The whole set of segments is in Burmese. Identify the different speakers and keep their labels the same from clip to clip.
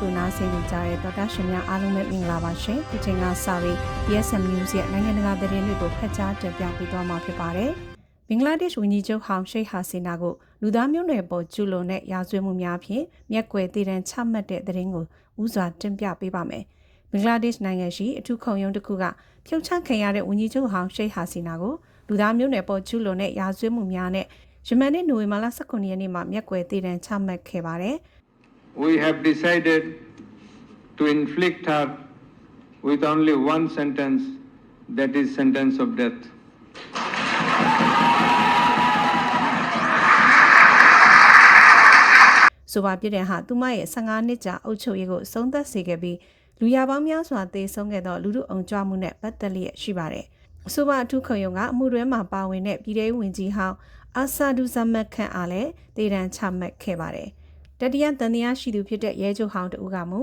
Speaker 1: ခုနားဆင်ကြကြတဲ့တော်တာရှင်များအားလုံးပဲမင်္ဂလာပါရှင်။ဒီချိန်ကစပြီး BSM News ရဲ့နိုင်ငံတကာသတင်းတွေကိုဖတ်ကြားတင်ပြပေးသွားမှာဖြစ်ပါတယ်။ဘင်္ဂလားဒေ့ရှ်ဝန်ကြီးချုပ်ဟောင်ရှိတ်ဟာစီနာကိုလူသားမျိုးနွယ်ပေါ်ကျူလွန်တဲ့ရာဇဝတ်မှုများဖြင့်မျက်ကွယ်တည်တံချမှတ်တဲ့သတင်းကိုဥစွာတင်ပြပေးပါမယ်။ဘင်္ဂလားဒေ့ရှ်နိုင်ငံရှိအထူးခုံရုံးတစ်ခုကဖြုတ်ချခံရတဲ့ဝန်ကြီးချုပ်ဟောင်ရှိတ်ဟာစီနာကိုလူသားမျိုးနွယ်ပေါ်ကျူလွန်တဲ့ရာဇဝတ်မှုများနဲ့ယမန်နေ့နိုဝင်ဘာလ19ရက်နေ့မှာမျက်ကွယ်တည်တံချမှတ်ခဲ့ပါတယ်။
Speaker 2: we have decided to inflict her with only one sentence, that is sentence of death.
Speaker 1: ဆိုပါပြတဲ့ဟာသူမရဲ့15နှစ်ကြာအုပ်ချုပ်ရေးကိုအဆုံးသတ်စေခဲ့ပြီးလူရပေါင်းများစွာသေဆုံးခဲ့သောလူမှုအောင်ကြွမှုနဲ့ပတ်သက်လျက်ရှိပါတယ်။အဆိုပါအထူးခုံရုံးကအမှုတွဲမှာပါဝင်တဲ့ပြည်ထောင်ဝင်ကြီးဟောင်းအာဆာဒူဇမတ်ခန့်အားလည်းဒေတံချမှတ်ခဲ့ပါတယ်။ တတိယတန်တရားရှိသူဖြစ်တဲ့ရဲချုပ်ဟောင်းတူကမူ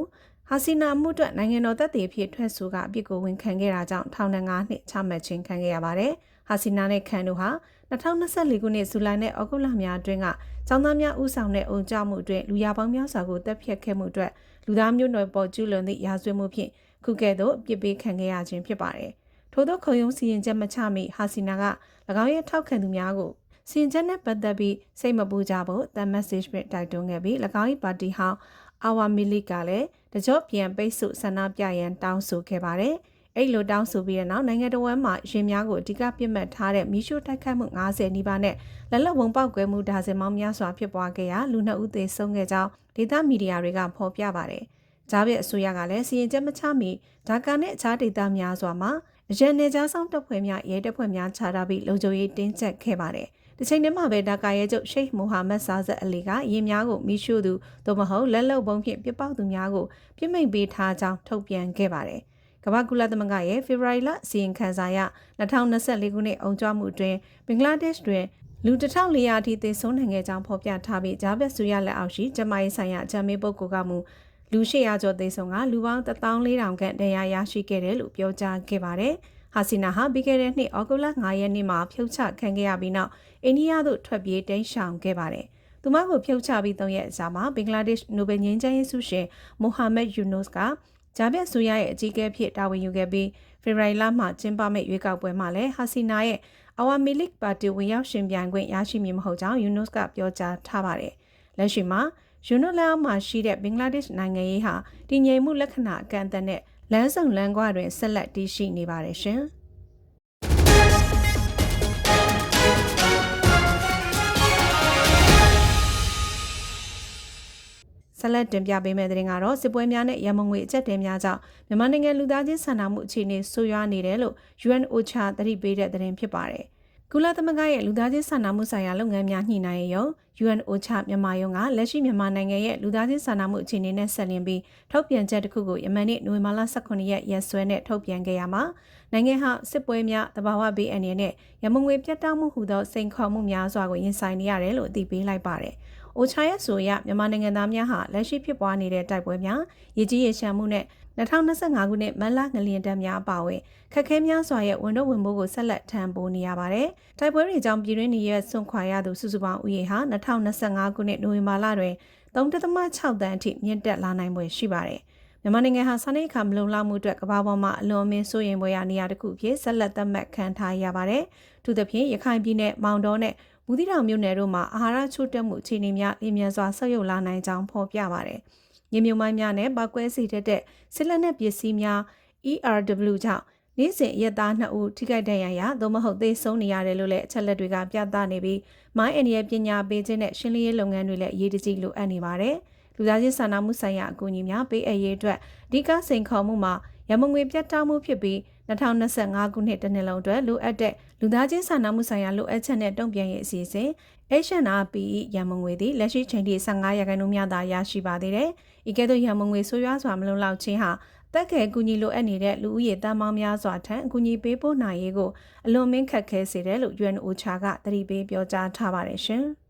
Speaker 1: ဟာစီနာမှုအတွက်နိုင်ငံတော်တပ်တွေဖြစ်ထွက်ဆိုကအပြစ်ကိုဝန်ခံခဲ့တာကြောင့်ထောင်ဒဏ်9နှစ်ချမှတ်ခြင်းခံခဲ့ရပါတယ်။ဟာစီနာနဲ့ခန်တို့ဟာ2024ခုနှစ်ဇူလိုင်နဲ့ဩဂုတ်လများအတွင်းကចောင်းသားများဥဆောင်တဲ့အုံကြမှုအတွင်းလူရပေါင်းများစွာကိုတပ်ဖြတ်ခဲ့မှုအတွက်လူသားမျိုးနွယ်ပေါ်ကျူးလွန်သည့်ရာဇဝတ်မှုဖြင့်ခုကဲ့သို့အပြစ်ပေးခံခဲ့ရခြင်းဖြစ်ပါတယ်။ထို့သောခုံရုံးစီရင်ချက်မချမီဟာစီနာက၎င်းရဲ့ထောက်ခံသူများကို စီရင်ချက်နဲ့ပတ်သက်ပြီးစိတ်မပူကြဖို့တမ်မက်ဆေ့ဖြင့်တိုက်တွန်းခဲ့ပြီး၎င်း၏ပါတီဟောင်းအာဝါမီလီကလည်းတကြော့ပြန်ပိတ်ဆို့ဆန္ဒပြရန်တောင်းဆိုခဲ့ပါတယ်။အဲ့လိုတောင်းဆိုပြီးတဲ့နောက်နိုင်ငံတော်ဝန်မှရင်များကိုအဓိကပြစ်မှတ်ထားတဲ့မီးရှို့တိုက်ခိုက်မှု90နီးပါးနဲ့လက်လက်ဝုံပေါက်ကွဲမှုဒါဇင်မောင်းများစွာဖြစ်ပွားခဲ့ရာလူနှစ်ဦးသေဆုံးခဲ့ကြောင်းဒေသမီဒီယာတွေကဖော်ပြပါတယ်။ဂျားပြည့်အစိုးရကလည်းစီရင်ချက်မချမီဒါကာနဲ့အခြားဒေသများစွာမှာအရန်နေကြားဆောင်တပ်ဖွဲ့များရဲတပ်ဖွဲ့များခြားထားပြီးလုံခြုံရေးတင်းကျပ်ခဲ့ပါတယ်။ ဒီချိန်တည်းမှာပဲဒါကာရဲ့ကျုပ်ရှိတ်မိုဟာမက်ဆာဇက်အလီကရင်များကိုမိရှုသူသို့မဟုတ်လက်လုံပုံဖြင့်ပြပောက်သူများကိုပြစ်မိတ်ပေးထားကြောင်းထုတ်ပြန်ခဲ့ပါတယ်။ကမ္ဘာကုလသမဂ္ဂရဲ့ဖေဖော်ဝါရီလစီရင်ခံစာအရ2024ခုနှစ်အုံကြွမှုအတွင်းဘင်္ဂလားဒေ့ရှ်တွင်လူ1400အထိသေဆုံးနိုင်ခဲ့ကြောင်းဖော်ပြထားပြီးဂျာဘက်ဆူရလက်အောက်ရှိဂျမိုင်းဆိုင်ရာဂျမေပုတ်ကိုကမူလူ800ကျော်သေဆုံးကလူပေါင်း14000ခန့်တရားရရှိခဲ့တယ်လို့ပြောကြားခဲ့ပါတယ်။ ဟာစီနာဟာပြီးခဲ့တဲ့နှစ်ဩဂုတ်လ9ရက်နေ့မှာဖြုတ်ချခံခဲ့ရပြီးနောက်အိန္ဒိယသို့ထွက်ပြေးတိမ်းရှောင်ခဲ့ပါတယ်။သူမကိုဖြုတ်ချပြီး၃ရက်အကြာမှာဘင်္ဂလားဒေ့ရှ်နိုဘယ်ငြိမ်းချမ်းရေးဆုရှင်မိုဟာမက်ယူနိုစ်ကဂျာဘက်ဆူရရဲ့အကြီးအကဲဖြစ်တာဝန်ယူခဲ့ပြီးဖေဖော်ဝါရီလမှာကျင်းပမယ့်ရွေးကောက်ပွဲမှာလည်းဟာစီနာရဲ့အဝါမီလစ်ပါတီဝင်ရောက်ရှင်ပြိုင်ခွင့်ရရှိမည်မဟုတ်ကြောင်းယူနိုစ်ကပြောကြားထားပါတယ်။လက်ရှိမှာယူနိုလက်အောက်မှာရှိတဲ့ဘင်္ဂလားဒေ့ရှ်နိုင်ငံရေးဟာတည်ငြိမ်မှုလက္ခဏာအကန့်အသတ်နဲ့ လမ်းဆောင်လမ်းကွာတွင်ဆက်လက်တည်ရှိနေပါတယ်ရှင်။ဆက်လက်တင်ပြပေးမယ့်သတင်းကတော့စစ်ပွဲများနဲ့ရမုံငွေအကျက်တဲများကြောင့်မြန်မာနိုင်ငံလူသားချင်းစာနာမှုအခြေအနေဆိုးရွားနေတယ်လို့ UNOCHA သတိပေးတဲ့သတင်းဖြစ်ပါတယ်။ ကုလသမဂ္ဂရဲ့လူသားချင်းစာနာမှုဆိုင်ရာလုပ်ငန်းများညှိနှိုင်းရုံ UNOCHA မြန်မာရုံးကလက်ရှိမြန်မာနိုင်ငံရဲ့လူသားချင်းစာနာမှုအခြေအနေနဲ့ဆက်လျင်းပြီးထုတ်ပြန်ချက်တစ်ခုကိုယမန်နေ့နိုဝင်ဘာလ18ရက်ရက်စွဲနဲ့ထုတ်ပြန်ခဲ့ရမှာနိုင်ငံဟာစစ်ပွဲများတဘာဝဘေးအန္တရာယ်နဲ့ရမုံငွေပြတ်တောက်မှုဟူသောစိန်ခေါ်မှုများစွာကိုရင်ဆိုင်နေရတယ်လို့အသိပေးလိုက်ပါတယ်။ အိုချာရဲ့ဆိုအရမြန်မာနိုင်ငံသားများဟာလက်ရှိဖြစ်ပွားနေတဲ့တိုက်ပွဲများရည်ကြီးရရှမ်းမှုနဲ့2025ခုနှစ်မတ်လငလျင်တန်းများအပါအဝင်ခက်ခဲများစွာရဲ့ဝန်တော့ဝန်မိုးကိုဆက်လက်ထံပိုးနေရပါတယ်။တိုက်ပွဲတွေကြောင့်ပြည်တွင်းနေရဆွန့်ခွာရသူစုစုပေါင်းဥယေဟာ2025ခုနှစ်နိုဝင်ဘာလတွင်3.6တန်းအထိမြင့်တက်လာနိုင်ပွဲရှိပါတယ်။မြန်မာနိုင်ငံဟာစာနေအခါမလုံလောက်မှုအတွက်ကမ္ဘာပေါ်မှာအလွန်အမင်းစိုးရိမ်ပွဲရနေရာတစ်ခုဖြစ်ဆက်လက်သတ်မှတ်ခံထားရပါတယ်။ထို့သဖြင့်ရခိုင်ပြည်နယ်မောင်တော်နဲ့ ဘူးသီးတောင်မြို့နယ်တို့မှာအာဟာရချို့တက်မှုအခြေအနေများလျင်မြန်စွာဆက်ရုပ်လာနိုင်ကြောင်းဖော်ပြပါတယ်။မြေမြုံမိုင်းများနဲ့ပောက်ကွဲစီတဲ့တဲ့စစ်လက်နက်ပစ္စည်းများ ERW ကြောင့်နေ့စဉ်ရက်သား2ဦးထိခိုက်ဒဏ်ရာရသို့မဟုတ်သေဆုံးနေရတယ်လို့လည်းအချက်လက်တွေကပြသနေပြီးမိုင်းအန်ရဲ့ပညာပေးခြင်းနဲ့ရှင်းလင်းရေးလုပ်ငန်းတွေလည်းအရေးတကြီးလိုအပ်နေပါတယ်။လူသားချင်းစာနာမှုဆိုင်ရာအကူအညီများပေးအပ်ရေးအတွက်အဓိကစိန်ခေါ်မှုမှာ ရမငွေပြတ်တောက်မှုဖြစ်ပြီး2025ခုနှစ်တနှစ်လုံးအတွက်လိုအပ်တဲ့လူသားချင်းစာနာမှုဆိုင်ရာလိုအပ်ချက်နဲ့တုံ့ပြန်ရေးအစီအစဉ် HNRPE ရန်မငွေသည်လက်ရှိချိန်ထိ15ရာခိုင်နှုန်းများသာရရှိပါသေးတယ်။ဤကဲ့သို့ရန်မငွေဆိုးရွားစွာမလုံလောက်ခြင်းဟာတက်ခဲအကူအညီလိုအပ်နေတဲ့လူဦးရေတန်ပေါင်းများစွာထံအကူအညီပေးပို့နိုင်ရေးကိုအလွန်မင်းခက်ခဲစေတယ်လို့ UNOCHA ကသတိပေးပြောကြားထားပါတယ်ရှင်။